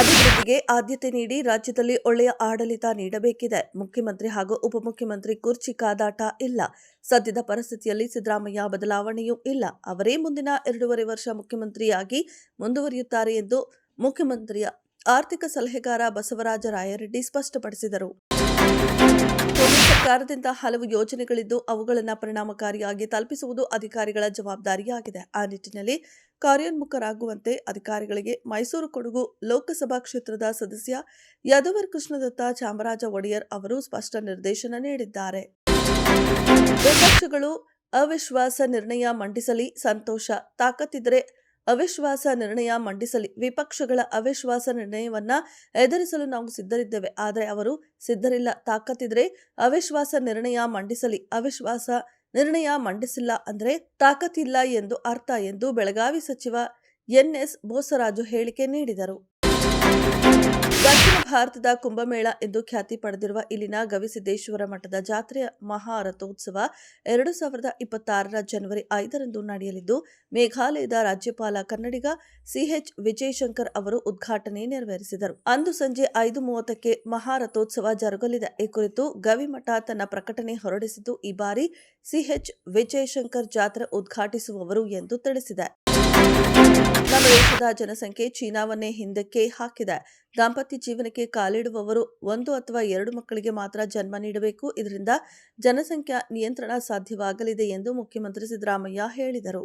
ಅಭಿವೃದ್ಧಿಗೆ ಆದ್ಯತೆ ನೀಡಿ ರಾಜ್ಯದಲ್ಲಿ ಒಳ್ಳೆಯ ಆಡಳಿತ ನೀಡಬೇಕಿದೆ. ಮುಖ್ಯಮಂತ್ರಿ ಹಾಗೂ ಉಪಮುಖ್ಯಮಂತ್ರಿ ಕುರ್ಚಿ ಕಾದಾಟ ಇಲ್ಲ. ಸದ್ಯದ ಪರಿಸ್ಥಿತಿಯಲ್ಲಿ ಸಿದ್ದರಾಮಯ್ಯ ಬದಲಾವಣೆಯೂ ಇಲ್ಲ. ಅವರೇ ಮುಂದಿನ ಎರಡೂವರೆ ವರ್ಷ ಮುಖ್ಯಮಂತ್ರಿಯಾಗಿ ಮುಂದುವರಿಯುತ್ತಾರೆ ಎಂದು ಮುಖ್ಯಮಂತ್ರಿಯ ಆರ್ಥಿಕ ಸಲಹೆಗಾರ ಬಸವರಾಜ ರಾಯರೆಡ್ಡಿ ಸ್ಪಷ್ಟಪಡಿಸಿದರು. ಸರ್ಕಾರದಿಂದ ಹಲವು ಯೋಜನೆಗಳಿದ್ದು ಅವುಗಳನ್ನು ಪರಿಣಾಮಕಾರಿಯಾಗಿ ತಲುಪಿಸುವುದು ಅಧಿಕಾರಿಗಳ ಜವಾಬ್ದಾರಿಯಾಗಿದೆ. ಆ ನಿಟ್ಟಿನಲ್ಲಿ ಕಾರ್ಯೋನ್ಮುಖರಾಗುವಂತೆ ಅಧಿಕಾರಿಗಳಿಗೆ ಮೈಸೂರು ಕೊಡಗು ಲೋಕಸಭಾ ಕ್ಷೇತ್ರದ ಸದಸ್ಯ ಯದುವರ್ ಕೃಷ್ಣದತ್ತ ಚಾಮರಾಜ ಒಡೆಯರ್ ಅವರು ಸ್ಪಷ್ಟ ನಿರ್ದೇಶನ ನೀಡಿದ್ದಾರೆ. ವಿಪಕ್ಷಗಳು ಅವಿಶ್ವಾಸ ನಿರ್ಣಯ ಮಂಡಿಸಲಿ, ಸಂತೋಷ ತಾಕತ್ತಿದ್ರೆ ಅವಿಶ್ವಾಸ ನಿರ್ಣಯ ಮಂಡಿಸಲಿ. ವಿಪಕ್ಷಗಳ ಅವಿಶ್ವಾಸ ನಿರ್ಣಯವನ್ನ ಎದುರಿಸಲು ನಾವು ಸಿದ್ಧರಿದ್ದೇವೆ. ಆದರೆ ಅವರು ಸಿದ್ಧರಿಲ್ಲ. ತಾಕತ್ತಿದ್ರೆ ಅವಿಶ್ವಾಸ ನಿರ್ಣಯ ಮಂಡಿಸಲಿ. ಅವಿಶ್ವಾಸ ನಿರ್ಣಯ ಮಂಡಿಸಿಲ್ಲ ಅಂದ್ರೆ ತಾಕತ್ತಿಲ್ಲ ಎಂದು ಅರ್ಥ ಎಂದು ಬೆಳಗಾವಿ ಸಚಿವ ಎನ್ಎಸ್ ಬೋಸರಾಜು ಹೇಳಿಕೆ ನೀಡಿದರು. ದಕ್ಷಿಣ ಭಾರತದ ಕುಂಭಮೇಳ ಎಂದು ಖ್ಯಾತಿ ಪಡೆದಿರುವ ಇಲ್ಲಿನ ಗವಿಸಿದ್ದೇಶ್ವರ ಮಠದ ಜಾತ್ರೆಯ ಮಹಾರಥೋತ್ಸವ ಎರಡು ಸಾವಿರದ ಇಪ್ಪತ್ತಾರರ ಜನವರಿ ಐದರಂದು ನಡೆಯಲಿದ್ದು, ಮೇಘಾಲಯದ ರಾಜ್ಯಪಾಲ ಕನ್ನಡಿಗ ಸಿಎಚ್ ವಿಜಯಶಂಕರ್ ಅವರು ಉದ್ಘಾಟನೆ ನೆರವೇರಿಸಿದರು. ಅಂದು ಸಂಜೆ ಐದು ಮೂವತ್ತಕ್ಕೆ ಮಹಾರಥೋತ್ಸವ ಜರುಗಲಿದೆ. ಈ ಕುರಿತು ಗವಿಮಠ ತನ್ನ ಪ್ರಕಟಣೆ ಹೊರಡಿಸಿದ್ದು, ಈ ಬಾರಿ ಸಿಎಚ್ ವಿಜಯಶಂಕರ್ ಜಾತ್ರೆ ಉದ್ಘಾಟಿಸುವವರು ಎಂದು ತಿಳಿಸಿದೆ. ನಮ್ಮ ದೇಶದ ಜನಸಂಖ್ಯೆ ಚೀನಾವನ್ನೇ ಹಿಂದಕ್ಕೆ ಹಾಕಿದೆ. ದಾಂಪತ್ಯ ಜೀವನಕ್ಕೆ ಕಾಲಿಡುವವರು ಒಂದು ಅಥವಾ ಎರಡು ಮಕ್ಕಳಿಗೆ ಮಾತ್ರ ಜನ್ಮ ನೀಡಬೇಕು. ಇದರಿಂದ ಜನಸಂಖ್ಯಾ ನಿಯಂತ್ರಣ ಸಾಧ್ಯವಾಗಲಿದೆ ಎಂದು ಮುಖ್ಯಮಂತ್ರಿ ಸಿದ್ದರಾಮಯ್ಯ ಹೇಳಿದರು.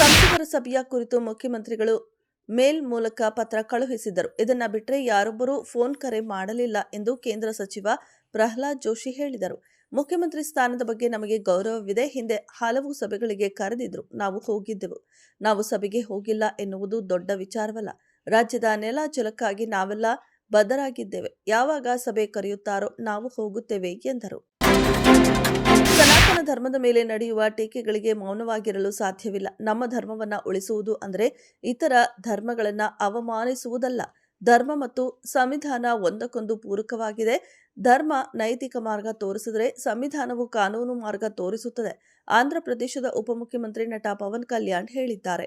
ಸಂಸದರ ಸಭೆಯ ಕುರಿತು ಮುಖ್ಯಮಂತ್ರಿಗಳು ಮೇಲ್ ಮೂಲಕ ಪತ್ರ ಕಳುಹಿಸಿದರು ಇದನ್ನ ಬಿಟ್ಟರೆ ಯಾರೊಬ್ಬರೂ ಫೋನ್ ಕರೆ ಮಾಡಲಿಲ್ಲ ಎಂದು ಕೇಂದ್ರ ಸಚಿವ ಪ್ರಹ್ಲಾದ್ ಜೋಶಿ ಹೇಳಿದರು. ಮುಖ್ಯಮಂತ್ರಿ ಸ್ಥಾನದ ಬಗ್ಗೆ ನಮಗೆ ಗೌರವವಿದೆ. ಹಿಂದೆ ಹಲವು ಸಭೆಗಳಿಗೆ ಕರೆದಿದ್ರು, ನಾವು ಹೋಗಿದ್ದೆವು. ನಾವು ಸಭೆಗೆ ಹೋಗಿಲ್ಲ ಎನ್ನುವುದು ದೊಡ್ಡ ವಿಚಾರವಲ್ಲ. ರಾಜ್ಯದ ನೆಲ ಜಲಕ್ಕಾಗಿ ನಾವೆಲ್ಲ ಬದ್ಧರಾಗಿದ್ದೇವೆ. ಯಾವಾಗ ಸಭೆ ಕರೆಯುತ್ತಾರೋ ನಾವು ಹೋಗುತ್ತೇವೆ ಎಂದರು. ಸನಾತನ ಧರ್ಮದ ಮೇಲೆ ನಡೆಯುವ ಟೀಕೆಗಳಿಗೆ ಮೌನವಾಗಿರಲು ಸಾಧ್ಯವಿಲ್ಲ. ನಮ್ಮ ಧರ್ಮವನ್ನ ಉಳಿಸುವುದು ಅಂದರೆ ಇತರ ಧರ್ಮಗಳನ್ನ ಅವಮಾನಿಸುವುದಲ್ಲ. ಧರ್ಮ ಮತ್ತು ಸಂವಿಧಾನ ಒಂದಕ್ಕೊಂದು ಪೂರಕವಾಗಿದೆ. ಧರ್ಮ ನೈತಿಕ ಮಾರ್ಗ ತೋರಿಸಿದರೆ ಸಂವಿಧಾನವು ಕಾನೂನು ಮಾರ್ಗ ತೋರಿಸುತ್ತದೆ. ಆಂಧ್ರ ಪ್ರದೇಶದ ಉಪಮುಖ್ಯಮಂತ್ರಿ ನಟ ಪವನ್ ಕಲ್ಯಾಣ್ ಹೇಳಿದ್ದಾರೆ.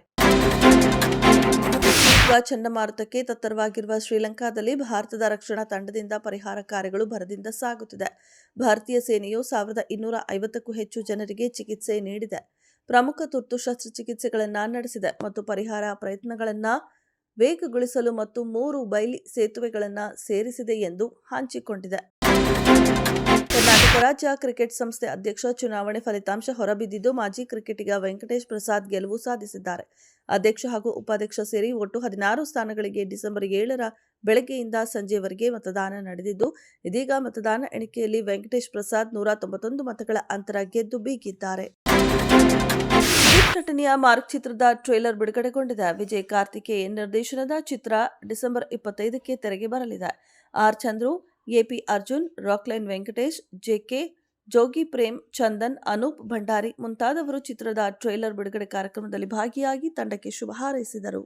ಚಂಡಮಾರುತಕ್ಕೆ ತತ್ತರವಾಗಿರುವ ಶ್ರೀಲಂಕಾದಲ್ಲಿ ಭಾರತದ ರಕ್ಷಣಾ ತಂಡದಿಂದ ಪರಿಹಾರ ಕಾರ್ಯಗಳು ಭರದಿಂದ ಸಾಗುತ್ತಿದೆ. ಭಾರತೀಯ ಸೇನೆಯು ಸಾವಿರದ ಇನ್ನೂರ ಐವತ್ತಕ್ಕೂ ಹೆಚ್ಚು ಜನರಿಗೆ ಚಿಕಿತ್ಸೆ ನೀಡಿದೆ. ಪ್ರಮುಖ ತುರ್ತು ಶಸ್ತ್ರಚಿಕಿತ್ಸೆಗಳನ್ನು ನಡೆಸಿದೆ ಮತ್ತು ಪರಿಹಾರ ಪ್ರಯತ್ನಗಳನ್ನು ವೇಗಗೊಳಿಸಲು ಮತ್ತು ಮೂರು ಬೈಲಿ ಸೇತುವೆಗಳನ್ನು ಸೇರಿಸಿದೆ ಎಂದು ಹಂಚಿಕೊಂಡಿದೆ. ಕರ್ನಾಟಕ ರಾಜ್ಯ ಕ್ರಿಕೆಟ್ ಸಂಸ್ಥೆ ಅಧ್ಯಕ್ಷ ಚುನಾವಣೆ ಫಲಿತಾಂಶ ಹೊರಬಿದ್ದಿದ್ದು ಮಾಜಿ ಕ್ರಿಕೆಟಿಗ ವೆಂಕಟೇಶ್ ಪ್ರಸಾದ್ ಗೆಲುವು ಸಾಧಿಸಿದ್ದಾರೆ. ಅಧ್ಯಕ್ಷ ಹಾಗೂ ಉಪಾಧ್ಯಕ್ಷ ಸೇರಿ ಒಟ್ಟು ಹದಿನಾರು ಸ್ಥಾನಗಳಿಗೆ ಡಿಸೆಂಬರ್ ಏಳರ ಬೆಳಗ್ಗೆಯಿಂದ ಸಂಜೆವರೆಗೆ ಮತದಾನ ನಡೆದಿದ್ದು, ಇದೀಗ ಮತದಾನ ಎಣಿಕೆಯಲ್ಲಿ ವೆಂಕಟೇಶ್ ಪ್ರಸಾದ್ ನೂರ ತೊಂಬತ್ತೊಂದು ಮತಗಳ ಅಂತರ ಗೆದ್ದು ಬೀಗಿದ್ದಾರೆ. ನಟನೆಯ ಮಾರ್ಕ್ ಚಿತ್ರದ ಟ್ರೇಲರ್ ಬಿಡುಗಡೆಗೊಂಡಿದೆ. ವಿಜಯ್ ಕಾರ್ತಿಕೇಯನ್ ನಿರ್ದೇಶನದ ಚಿತ್ರ ಡಿಸೆಂಬರ್ ಇಪ್ಪತ್ತೈದಕ್ಕೆ ತೆರೆಗೆ ಬರಲಿದೆ. R Chandru, A P Arjun, Rockline Venkatesh, J K Jogi Prem, Chandan, Anup Bhandari ಮುಂತಾದವರು ಚಿತ್ರದ ಟ್ರೈಲರ್ ಬಿಡುಗಡೆ ಕಾರ್ಯಕ್ರಮದಲ್ಲಿ ಭಾಗಿಯಾಗಿ ತಂಡಕ್ಕೆ ಶುಭ ಹಾರೈಸಿದರು.